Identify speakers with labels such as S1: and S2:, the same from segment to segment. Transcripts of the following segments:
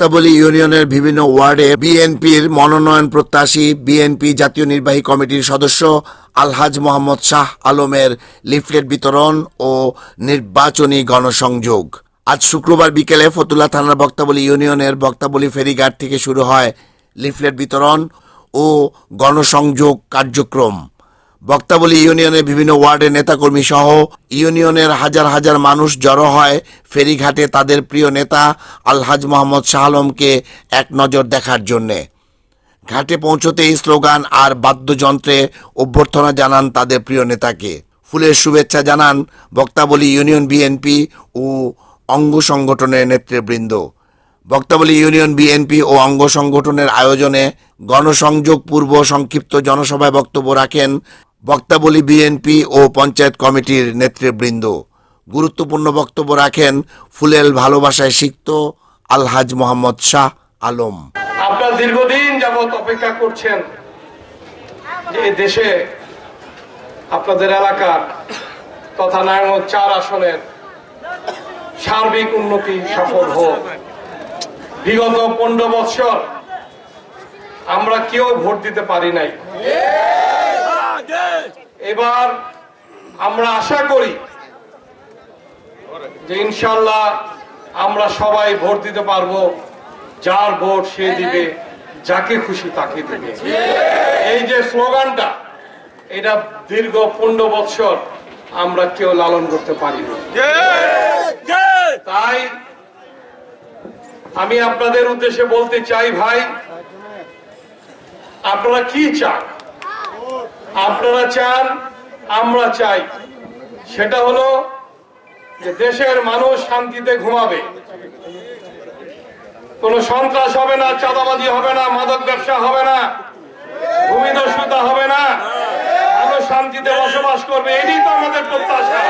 S1: বক্তাবলী ইউনিয়নের বিভিন্ন ওয়ার্ডে বিএনপির মনোনয়ন প্রত্যাশী বিএনপি জাতীয় নির্বাহী কমিটির সদস্য আলহাজ মোহাম্মদ শাহ আলমের লিফলেট বিতরণ ও নির্বাচনী গণসংযোগ। আজ শুক্রবার বিকেলে ফতুল্লা থানার বক্তাবলী ইউনিয়নের বক্তাবলী ফেরিঘাট থেকে শুরু হয় লিফলেট বিতরণ ও গণসংযোগ কার্যক্রম। বক্তাবলী ইউনিয়নের বিভিন্ন ওয়ার্ডের নেতাকর্মী সহ ইউনিয়নের হাজার হাজার মানুষ জড়ো হয়। ফেরিঘাটে তাদের প্রিয় নেতা আলহাজ মোহাম্মদ শাহ আলমকে এক নজর দেখার জন্যে। ঘাটে পৌঁছতেই স্লোগান, আর বাদ্যযন্ত্রে অভ্যর্থনা জানান তাদের প্রিয় নেতাকে। ফুলের শুভেচ্ছা জানান বক্তাবলী ইউনিয়ন বিএনপি ও অঙ্গ সংগঠনের নেতৃবৃন্দ। বক্তাবলী ইউনিয়ন বিএনপি ও অঙ্গ সংগঠনের আয়োজনে গণসংযোগ পূর্ব সংক্ষিপ্ত জনসভায় বক্তব্য রাখেন বক্তাবলী বিএনপি ও পঞ্চায়েত কমিটির নেতৃবৃন্দ। গুরুত্বপূর্ণ বক্তব্য রাখেন ফুলেল ভালোবাসায় সিক্ত আলহাজ মোহাম্মদ শাহ আলম।
S2: আপনার দীর্ঘদিন যাবত অপেক্ষা করছেন যে দেশে আপনাদের এলাকার তথা নারায়ণ চার আসনের সার্বিক উন্নতি সফল হোক। বিগত পনেরো বৎসর আমরা কেউ ভোট দিতে পারি নাই। এবার আমরা আশা করি যে ইনশাল্লাহ আমরা সবাই ভোট দিতে পারব, যার ভোট সে দিবে, যাকে খুশি তাকে দিবে। এই যে স্লোগানটা, এটা দীর্ঘ পনেরো বৎসর আমরা কেউ লালন করতে পারি তাই আমি আপনাদের উদ্দেশ্যে বলতে চাই, ভাই, আপনারা কি চান? আপনারা চান, আমরা চাই। সেটা হলো যে দেশের মানুষ শান্তিতে ঘুমাবে। কোন সন্ত্রাস হবে না, চাঁদাবাজি হবে না, মাদক ব্যবসা হবে না, ভূমিদস্যুতা হবে না। মানুষ শান্তিতে বসবাস করবে, এটাই তো আমাদের প্রত্যাশা।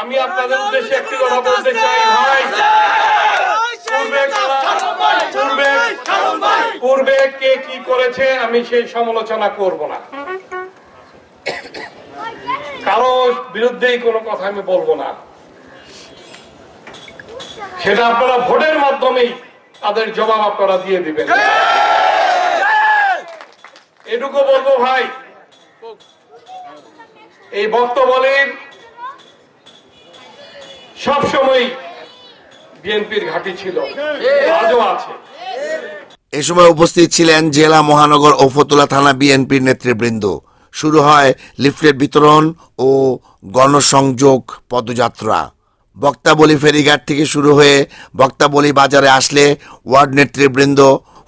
S2: আমি আপনাদের উদ্দেশ্যে একটি কথা বলতে চাই, ভাই। করেছে আমি সেই সমালোচনা করব না। কারও বিরুদ্ধেই কোনো কথা আমি বলব না। সেটা আপনারা ভোটের মাধ্যমেই তাদের জবাব আপনারা দিয়ে দিবেন। এটুকু বলব ভাই, এই বক্তব্যের সবসময় বিএনপির ঘাঁটি ছিল, আজও আছে।
S1: এ সময় উপস্থিত ছিলেন জেলা মহানগর ও ফতুল্লা থানা বিএনপির নেতৃবৃন্দ। শুরু হয় লিফলেট বিতরণ ও গণসংযোগ পদযাত্রা। বক্তাবলী ফেরিঘাট থেকে শুরু হয়ে বক্তাবলী বাজারে আসলে ওয়ার্ড নেতৃবৃন্দ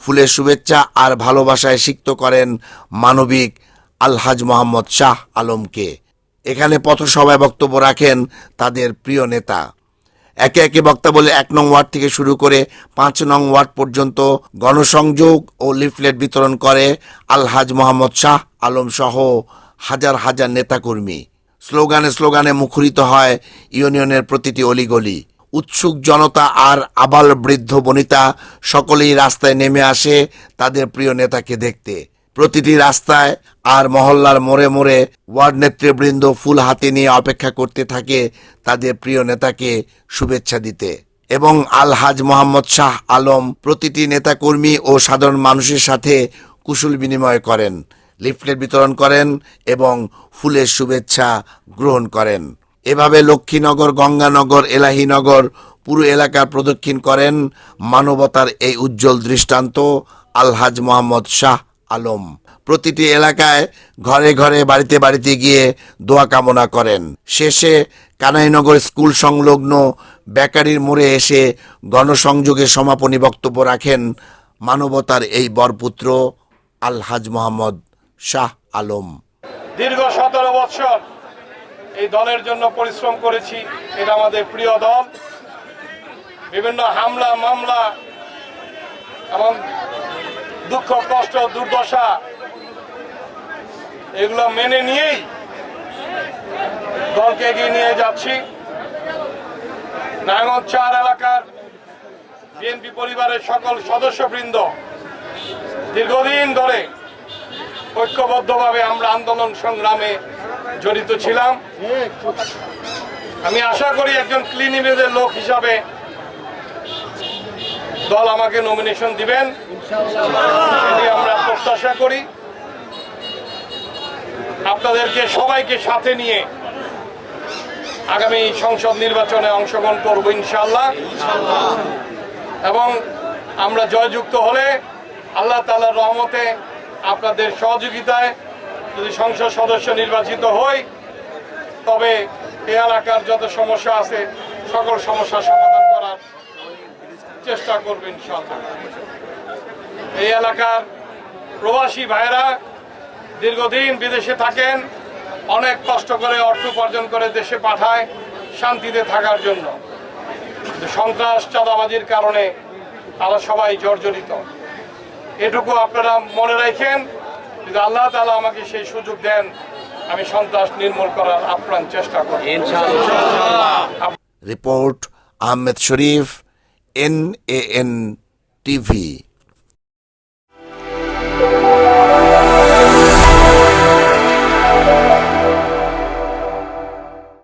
S1: ফুলের শুভেচ্ছা আর ভালোবাসায় সিক্ত করেন মানবিক আলহাজ মোহাম্মদ শাহ আলমকে। এখানে পথসভায় বক্তব্য রাখেন তাদের প্রিয় নেতা। একে একে বক্তা বলে এক নং ওয়ার্ড থেকে শুরু করে পাঁচ নং ওয়ার্ড পর্যন্ত গণসংযোগ ও লিফলেট বিতরণ করে আলহাজ মোহাম্মদ শাহ আলম সহ হাজার হাজার নেতাকর্মী। স্লোগানে স্লোগানে মুখরিত হয় ইউনিয়নের প্রতিটি অলিগলি। উৎসুক জনতা আর আবাল বৃদ্ধ বনিতা সকলেই রাস্তায় নেমে আসে তাদের প্রিয় নেতাকে দেখতে। প্রতিটি রাস্তায় আর মহল্লার মোড়ে মোড়ে ওয়ার্ড নেতৃবৃন্দ ফুল হাতে নিয়ে অপেক্ষা করতে থাকে তাদের প্রিয় নেতাকে শুভেচ্ছা দিতে। এবং আলহাজ মোহাম্মদ শাহ আলম প্রতিটি নেতাকর্মী ও সাধারণ মানুষের সাথে কুশল বিনিময় করেন, লিফলেট বিতরণ করেন এবং ফুলের শুভেচ্ছা গ্রহণ করেন। এভাবে লক্ষ্মীনগর, গঙ্গানগর, এলাহীনগর পুরো এলাকা প্রদক্ষিণ করেন মানবতার এই উজ্জ্বল দৃষ্টান্ত আলহাজ মোহাম্মদ শাহ আলম প্রতিটি এলাকায় ঘরে ঘরে বাড়িতে বাড়িতে গিয়ে দোয়া কামনা করেন। শেষে কানাইনগর স্কুল সংলগ্ন বেকারির মোড়ে এসে গণসংযোগে সমাপনী বক্তব্য রাখেন মানবতার এই বরপুত্র আলহাজ মোহাম্মদ শাহ আলম।
S2: দীর্ঘ সতেরো বছর এই দলের জন্য পরিশ্রম করেছি, এটা আমাদের প্রিয় দল। বিভিন্ন হামলা, মামলা এবং দুঃখ, কষ্ট, দুর্দশা, এগুলো মেনে নিয়েই দলকে এগিয়ে নিয়ে যাচ্ছি। নারায়ণ চার এলাকার বিএনপি পরিবারের সকল সদস্যবৃন্দ, দীর্ঘদিন ধরে ঐক্যবদ্ধভাবে আমরা আন্দোলন সংগ্রামে জড়িত ছিলাম। আমি আশা করি একজন ক্লিন ইমেজের লোক হিসাবে দল আমাকে নমিনেশন দিবেন। আমরা প্রত্যাশা করি, আপনাদেরকে সবাইকে সাথে নিয়ে আগামী সংসদ নির্বাচনে অংশগ্রহণ করব ইনশাল্লাহ এবং আমরা জয়যুক্ত হলে আল্লাহ তালার রহমতে আপনাদের সহযোগিতায় যদি সংসদ সদস্য নির্বাচিত হই, তবে এ এলাকার যত সমস্যা আছে, সকল সমস্যার সমাধান করার চেষ্টা করবেন ইনশাল্লাহ এই এলাকার প্রবাসী ভাইরা দীর্ঘদিন বিদেশে থাকেন অনেক কষ্ট করে অর্থ উপার্জন করে দেশে পাঠায় শান্তিতে থাকার জন্য। সন্ত্রাস চাঁদাবাজির কারণে তারা সবাই জর্জরিত। এটুকু আপনারা মনে রাখেন যদি আল্লাহ তালা আমাকে সেই সুযোগ দেন আমি সন্ত্রাস নির্মূল করার আপ্রাণ চেষ্টা করব।
S1: Report Ahmed Sharif N A N TV.